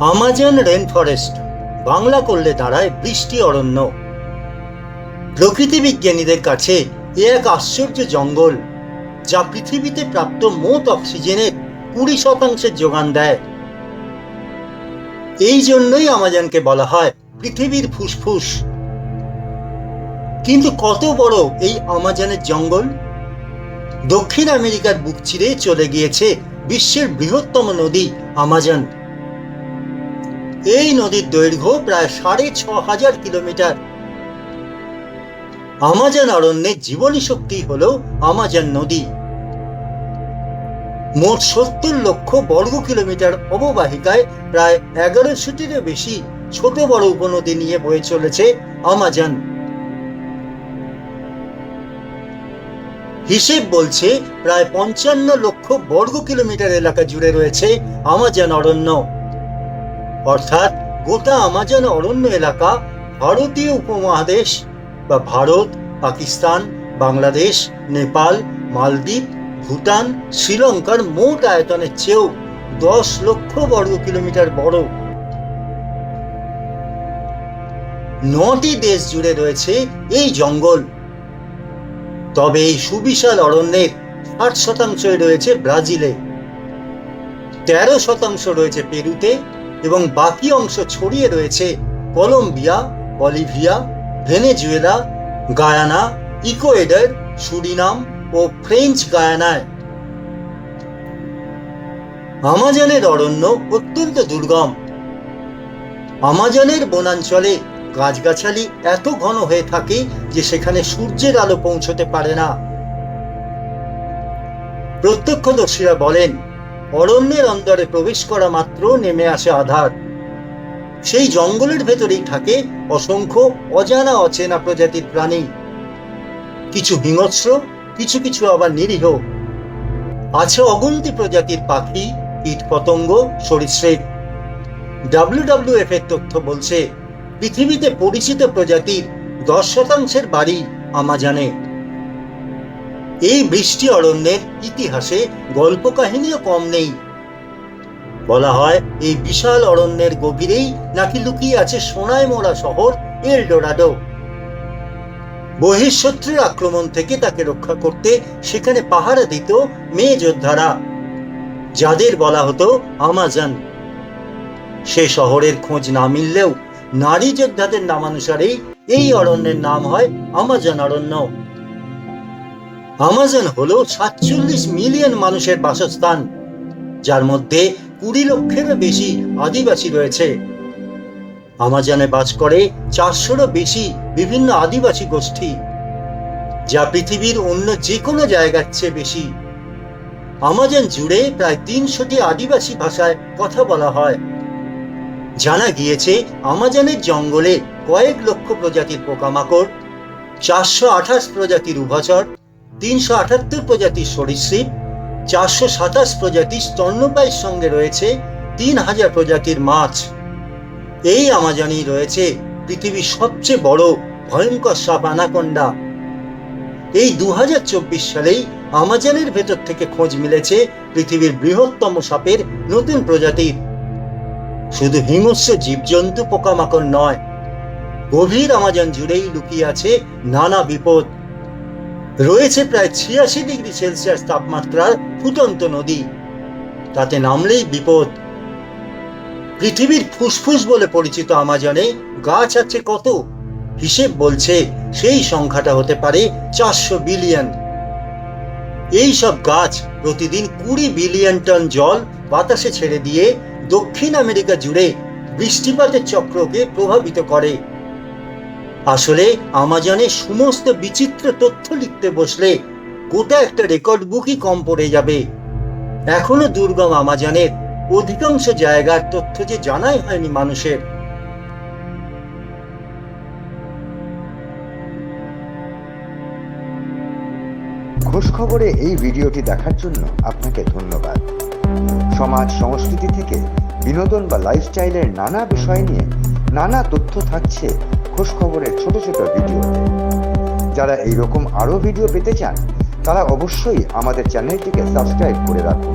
Amazon rain forest Bangla করলে দাঁড়ায় বৃষ্টি অরণ্য। প্রকৃতি বিজ্ঞানীদের কাছে এ এক আশ্চর্য জঙ্গল, যা পৃথিবীতে প্রাপ্ত মোট অক্সিজেনের কুড়ি শতাংশের যোগান দেয়। এই জন্যই আমাজনকে বলা হয় পৃথিবীর ফুসফুস। কিন্তু কত বড় এই আমাজনের জঙ্গল? দক্ষিণ আমেরিকার বুক চিরে চলে গিয়েছে বিশ্বের বৃহত্তম নদী আমাজন এই নদীর দৈর্ঘ্য প্রায় সাড়ে ছ হাজার কিলোমিটার। আমাজন অরণ্যের জীবনী শক্তি হল আমাজন নদী। মোট সত্তর লক্ষ বর্গ কিলোমিটার অববাহিকায় প্রায় এগারোশোটিরও বেশি ছোট বড় উপনদী নিয়ে বয়ে চলেছে আমাজন। হিসেব বলছে প্রায় পঞ্চান্ন লক্ষ বর্গ কিলোমিটার এলাকা জুড়ে রয়েছে আমাজন অরণ্য। অর্থাৎ গোটা আমাজন অরণ্য এলাকা ভারতীয় উপমহাদেশ বা ভারত, পাকিস্তান, বাংলাদেশ, নেপাল, মালদ্বীপ, ভুটান, শ্রীলঙ্কার মোট আয়তনের চেয়েও দশ লক্ষ বর্গ কিলোমিটার বড়। নটি দেশ জুড়ে রয়েছে এই জঙ্গল। তবে এই সুবিশাল অরণ্যের ষাট শতাংশই রয়েছে ব্রাজিলে। তেরো শতাংশ রয়েছে পেরুতে এবং বাকি অংশ ছড়িয়ে রয়েছে Colombia, Bolivia, Venezuela, Guyana, Ecuador, Suriname ও ফ্রেঞ্চ গায়ানায়। আমাজনের অরণ্য অত্যন্ত দুর্গম। আমাজনের বনাঞ্চলে গাছগাছালি এত ঘন হয়ে থাকে যে সেখানে সূর্যের আলো পৌঁছতে পারে না। প্রত্যক্ষদর্শীরা বলেন অরণ্যের অন্দরে প্রবেশ করা মাত্র নেমে আসে আধার। সেই জঙ্গলের ভেতরেই থাকে অসংখ্য অজানা অচেনা প্রজাতির প্রাণী। কিছু হিংস্র, কিছু কিছু আবার নিরীহ। আছে অগন্তি প্রজাতির পাখি, কীট পতঙ্গ, সরীসৃপ। ডাব্লিউডাব্লিউএফ এর তথ্য বলছে, পৃথিবীতে পরিচিত প্রজাতির দশ শতাংশের বাড়ি আমাজানে। এই বৃষ্টি অরণ্যের ইতিহাসে গল্প কাহিনীও কম নেই। বলা হয়, এই বিশাল অরণ্যের গভীরেই নাকি লুকিয়ে আছে সোনায় মোড়া শহর এলডোরাডো। বহিঃশত্রুর আক্রমণ থেকে তাকে রক্ষা করতে সেখানে পাহারা দিত মেয়ে যোদ্ধারা, যাদের বলা হতো আমাজন। সে শহরের খোঁজ না মিললেও নারী যোদ্ধাদের নামানুসারেই এই অরণ্যের নাম হয় আমাজন অরণ্য। আমাজন হলো সাতচল্লিশ মিলিয়ন মানুষের বাসস্থান, যার মধ্যে কুড়ি লক্ষেরও বেশি আদিবাসী রয়েছে। আমাজনে বাস করে চারশোরও বেশি বিভিন্ন আদিবাসী গোষ্ঠী, যা পৃথিবীর অন্য যে কোনো জায়গার চেয়ে বেশি। আমাজন জুড়ে প্রায় তিনশোটি আদিবাসী ভাষায় কথা বলা হয়। জানা গিয়েছে, আমাজনের জঙ্গলে কয়েক লক্ষ প্রজাতির পোকামাকড়, চারশো আঠাশ প্রজাতির উভচর তিনশো আটাত্তর প্রজাতির সরীসৃপ চারশো সাতাশ প্রজাতির স্তন্যপায়ীর সঙ্গে রয়েছে তিন হাজার প্রজাতির মাছ। এই আমাজনেই রয়েছে পৃথিবীর সবচেয়ে বড় ভয়ঙ্কর সাপ আনাকন্ডা। এই দুহাজার চব্বিশ সালেই আমাজনের ভেতর থেকে খোঁজ মিলেছে পৃথিবীর বৃহত্তম সাপের নতুন প্রজাতির। শুধু হিংস্র জীবজন্তু পোকামাকড় নয়, গভীর আমাজন জুড়েই লুকিয়ে আছে নানা বিপদ। রয়েছে প্রায় ছিয়াশি ডিগ্রি সেলসিয়াস তাপমাত্রার ফুটন্ত নদী। তাতে নামলেই বিপদ। পৃথিবীর ফুসফুস বলে পরিচিত আমাজনে গাছ আছে কত? হিসেব বলছে সেই সংখ্যাটা হতে পারে চারশো বিলিয়ন। এই সব গাছ প্রতিদিন কুড়ি বিলিয়ন টন জল বাতাসে ছেড়ে দিয়ে দক্ষিণ আমেরিকা জুড়ে বৃষ্টিপাতের চক্রকে প্রভাবিত করে। আসলে আমাজনে সমস্ত বিচিত্র তথ্য লিখতে বসলে গোটা একটা রেকর্ড বুকই কম পড়ে যাবে। এখনও দুর্গম আমাজনের অধিকাংশ জায়গার তথ্য যে জানাই হয়নি মানুষের। খোঁজ খবরে এই ভিডিওটি দেখার জন্য আপনাকে ধন্যবাদ। সমাজ সংস্কৃতি থেকে বিনোদন বা লাইফস্টাইলের নানা বিষয় নিয়ে নানা তথ্য থাকছে খোঁজ খবরের ছোট ছোট ভিডিও। যারা এইরকম আরও ভিডিও পেতে চান, তারা অবশ্যই আমাদের চ্যানেলটিকে সাবস্ক্রাইব করে রাখুন।